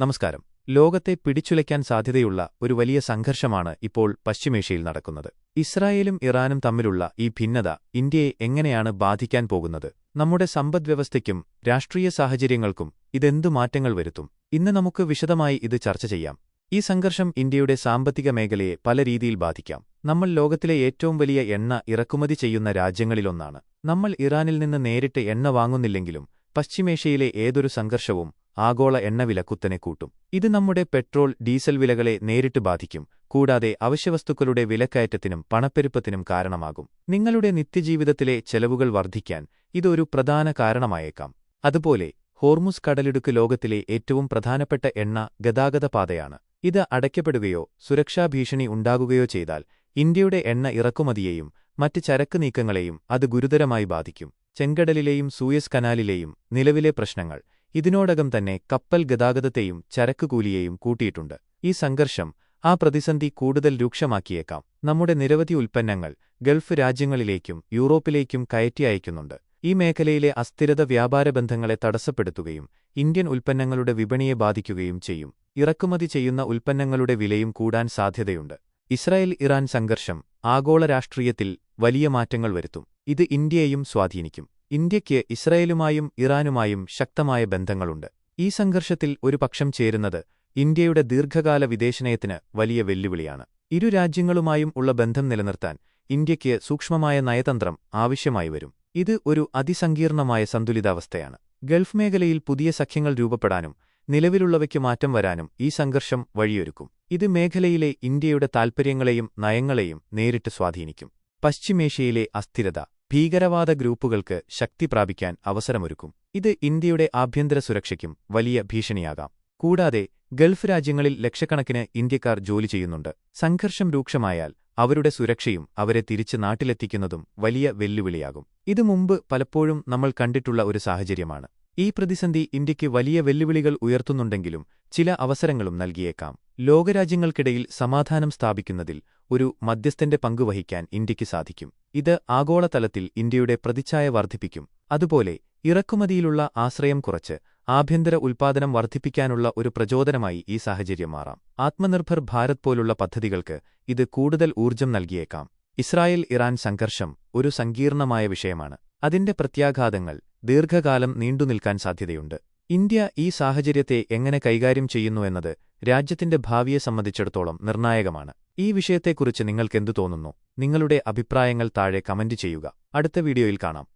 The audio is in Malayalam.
നമസ്കാരം. ലോകത്തെ പിടിച്ചുലയ്ക്കാൻ സാധ്യതയുള്ള ഒരു വലിയ സംഘർഷമാണ് ഇപ്പോൾ പശ്ചിമേഷ്യയിൽ നടക്കുന്നത്. ഇസ്രായേലും ഇറാനും തമ്മിലുള്ള ഈ ഭിന്നത ഇന്ത്യയെ എങ്ങനെയാണ് ബാധിക്കാൻ പോകുന്നത്? നമ്മുടെ സമ്പദ്വ്യവസ്ഥയ്ക്കും രാഷ്ട്രീയ സാഹചര്യങ്ങൾക്കും ഇതെന്തു മാറ്റങ്ങൾ വരുത്തും? ഇന്ന് നമുക്ക് വിശദമായി ഇത് ചർച്ച ചെയ്യാം. ഈ സംഘർഷം ഇന്ത്യയുടെ സാമ്പത്തിക മേഖലയെ പല രീതിയിൽ ബാധിക്കാം. നമ്മൾ ലോകത്തിലെ ഏറ്റവും വലിയ എണ്ണ ഇറക്കുമതി ചെയ്യുന്ന രാജ്യങ്ങളിലൊന്നാണ്. നമ്മൾ ഇറാനിൽ നിന്ന് നേരിട്ട് എണ്ണ വാങ്ങുന്നില്ലെങ്കിലും പശ്ചിമേഷ്യയിലെ ഏതൊരു സംഘർഷവും ആഗോള എണ്ണവില കുത്തനെ കൂട്ടും. ഇത് നമ്മുടെ പെട്രോൾ ഡീസൽ വിലകളെ നേരിട്ട് ബാധിക്കും കൂടാതെ അവശ്യവസ്തുക്കളുടെ വിലക്കയറ്റത്തിനും പണപ്പെരുപ്പത്തിനും കാരണമാകും. നിങ്ങളുടെ നിത്യജീവിതത്തിലെ ചെലവുകൾ വർദ്ധിക്കാൻ ഇതൊരു പ്രധാന കാരണമായേക്കാം. അതുപോലെ ഹോർമുസ് കടലിടുക്ക് ലോകത്തിലെ ഏറ്റവും പ്രധാനപ്പെട്ട എണ്ണ ഗതാഗത പാതയാണ്. ഇത് അടയ്ക്കപ്പെടുകയോ സുരക്ഷാ ഭീഷണി ഉണ്ടാകുകയോ ചെയ്താൽ ഇന്ത്യയുടെ എണ്ണ ഇറക്കുമതിയെയും മറ്റ് ചരക്ക് നീക്കങ്ങളെയും അത് ഗുരുതരമായി ബാധിക്കും. ചെങ്കടലിലെയും സൂയസ് കനാലിലെയും നിലവിലെ പ്രശ്നങ്ങൾ ഇതിനോടകം തന്നെ കപ്പൽ ഗതാഗതത്തെയും ചരക്കുകൂലിയെയും കൂട്ടിയിട്ടുണ്ട്. ഈ സംഘർഷം ആ പ്രതിസന്ധി കൂടുതൽ രൂക്ഷമാക്കിയേക്കാം. നമ്മുടെ നിരവധി ഉൽപ്പന്നങ്ങൾ ഗൾഫ് രാജ്യങ്ങളിലേക്കും യൂറോപ്പിലേക്കും കയറ്റി അയക്കുന്നുണ്ട്. ഈ മേഖലയിലെ അസ്ഥിരത വ്യാപാര ബന്ധങ്ങളെ തടസ്സപ്പെടുത്തുകയും ഇന്ത്യൻ ഉൽപ്പന്നങ്ങളുടെ വിപണിയെ ബാധിക്കുകയും ചെയ്യും. ഇറക്കുമതി ചെയ്യുന്ന ഉൽപ്പന്നങ്ങളുടെ വിലയും കൂടാൻ സാധ്യതയുണ്ട്. ഇസ്രായേൽ ഇറാൻ സംഘർഷം ആഗോള രാഷ്ട്രീയത്തിൽ വലിയ മാറ്റങ്ങൾ വരുത്തും. ഇത് ഇന്ത്യയെയും സ്വാധീനിക്കും. ഇന്ത്യയ്ക്ക് ഇസ്രയേലുമായും ഇറാനുമായും ശക്തമായ ബന്ധങ്ങളുണ്ട്. ഈ സംഘർഷത്തിൽ ഒരു പക്ഷം ചേരുന്നത് ഇന്ത്യയുടെ ദീർഘകാല വിദേശനയത്തിന് വലിയ വെല്ലുവിളിയാണ്. ഇരു രാജ്യങ്ങളുമായും ഉള്ള ബന്ധം നിലനിർത്താൻ ഇന്ത്യയ്ക്ക് സൂക്ഷ്മമായ നയതന്ത്രം ആവശ്യമായി വരും. ഇത് ഒരു അതിസങ്കീർണമായ സന്തുലിതാവസ്ഥയാണ്. ഗൾഫ് മേഖലയിൽ പുതിയ സഖ്യങ്ങൾ രൂപപ്പെടാനും നിലവിലുള്ളവയ്ക്ക് മാറ്റം വരാനും ഈ സംഘർഷം വഴിയൊരുക്കും. ഇത് മേഖലയിലെ ഇന്ത്യയുടെ താൽപ്പര്യങ്ങളെയും നയങ്ങളെയും നേരിട്ട് സ്വാധീനിക്കും. പശ്ചിമേഷ്യയിലെ അസ്ഥിരത ഭീകരവാദ ഗ്രൂപ്പുകൾക്ക് ശക്തി പ്രാപിക്കാൻ അവസരമൊരുക്കും. ഇത് ഇന്ത്യയുടെ ആഭ്യന്തര സുരക്ഷയ്ക്കും വലിയ ഭീഷണിയാകാം. കൂടാതെ ഗൾഫ് രാജ്യങ്ങളിൽ ലക്ഷക്കണക്കിന് ഇന്ത്യക്കാർ ജോലി ചെയ്യുന്നുണ്ട്. സംഘർഷം രൂക്ഷമായാൽ അവരുടെ സുരക്ഷയും അവരെ തിരിച്ച് നാട്ടിലെത്തിക്കുന്നതും വലിയ വെല്ലുവിളിയാകും. ഇത് മുമ്പ് പലപ്പോഴും നമ്മൾ കണ്ടിട്ടുള്ള ഒരു സാഹചര്യമാണ്. ഈ പ്രതിസന്ധി ഇന്ത്യയ്ക്ക് വലിയ വെല്ലുവിളികൾ ഉയർത്തുന്നുണ്ടെങ്കിലും ചില അവസരങ്ങളും നൽകിയേക്കാം. ലോകരാജ്യങ്ങൾക്കിടയിൽ സമാധാനം സ്ഥാപിക്കുന്നതിൽ ഒരു മധ്യസ്ഥന്റെ പങ്കുവഹിക്കാൻ ഇന്ത്യയ്ക്ക് സാധിക്കും. ഇത് ആഗോളതലത്തിൽ ഇന്ത്യയുടെ പ്രതിച്ഛായ വർദ്ധിപ്പിക്കും. അതുപോലെ ഇറക്കുമതിയിലുള്ള ആശ്രയം കുറച്ച് ആഭ്യന്തര ഉൽപ്പാദനം വർദ്ധിപ്പിക്കാനുള്ള ഒരു പ്രചോദനമായി ഈ സാഹചര്യം മാറാം. ആത്മനിർഭർ ഭാരത് പോലുള്ള പദ്ധതികൾക്ക് ഇത് കൂടുതൽ ഊർജം നൽകിയേക്കാം. ഇസ്രായേൽ ഇറാൻ സംഘർഷം ഒരു സങ്കീർണമായ വിഷയമാണ്. അതിന്റെ പ്രത്യാഘാതങ്ങൾ ദീർഘകാലം നീണ്ടുനിൽക്കാൻ സാധ്യതയുണ്ട്. ഇന്ത്യ ഈ സാഹചര്യത്തെ എങ്ങനെ കൈകാര്യം ചെയ്യുന്നു ചെയ്യുന്നുവെന്നത് രാജ്യത്തിന്റെ ഭാവിയെ സംബന്ധിച്ചിടത്തോളം നിർണായകമാണ്. ഈ വിഷയത്തെക്കുറിച്ച് നിങ്ങൾക്കെന്തു തോന്നുന്നു? നിങ്ങളുടെ അഭിപ്രായങ്ങൾ താഴെ കമന്റ് ചെയ്യുക. അടുത്ത വീഡിയോയിൽ കാണാം.